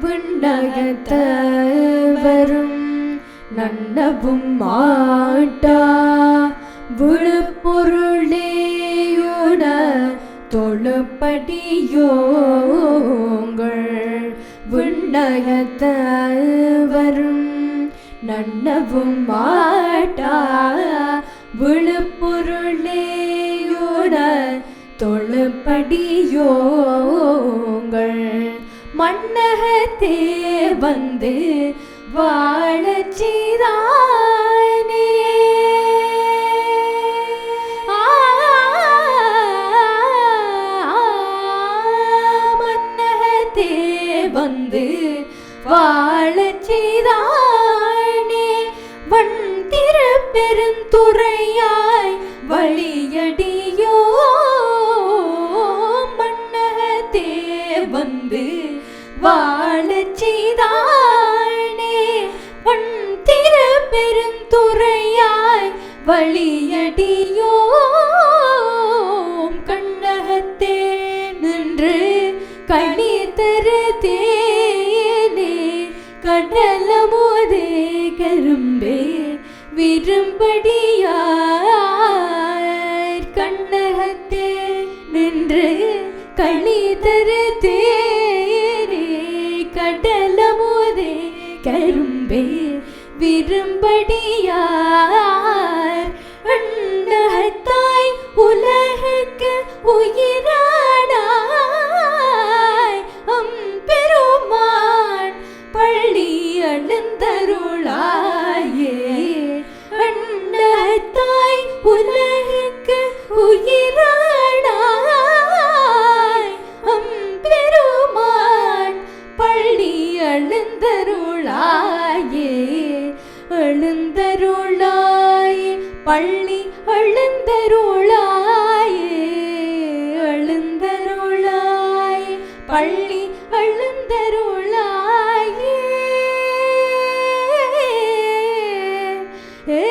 விண்ணகத்தவரும் நன்னபும் மாட்டா. விழுப்பொருளேயுன தொழுப்படியோங்கள். விண்ணகத்தவரும் நன்னவும் மாட்டா. விழுப்பொருளேயுன தொழுப்படியோ மன்னகத்தே வந்து வாழச் செய்தானே. மன்னகத்தே வந்து வாழச் செய்தானே. வன் திருப்பெருந்துறையாய் வழியடியோ. மன்னகத்தே வந்து வாழச்சிதானே பண் திரு பெருந்துறையாய் வழியடியோ கண்ணகத்தே நின்று கணி தருதேனே. கடலமோதே கரும்பே விரும்படியார். கண்ணகத்தே நின்று களி தே கரும்பே விரும்படியார். அண்ணகத்தாய் உலகுக்கு உயிரானாய். அம்பெருமான் பள்ளி எழுந்தருளாயே அண்ணகத்தாய் உலகுக்கு உயிரானாய். அம்பெருமான் பள்ளி எழுந்தருளாயே எழுந்தருளாயே பள்ளி எழுந்தருளாயே எழுந்தருளாயே பள்ளி எழுந்தருளாயே ஏ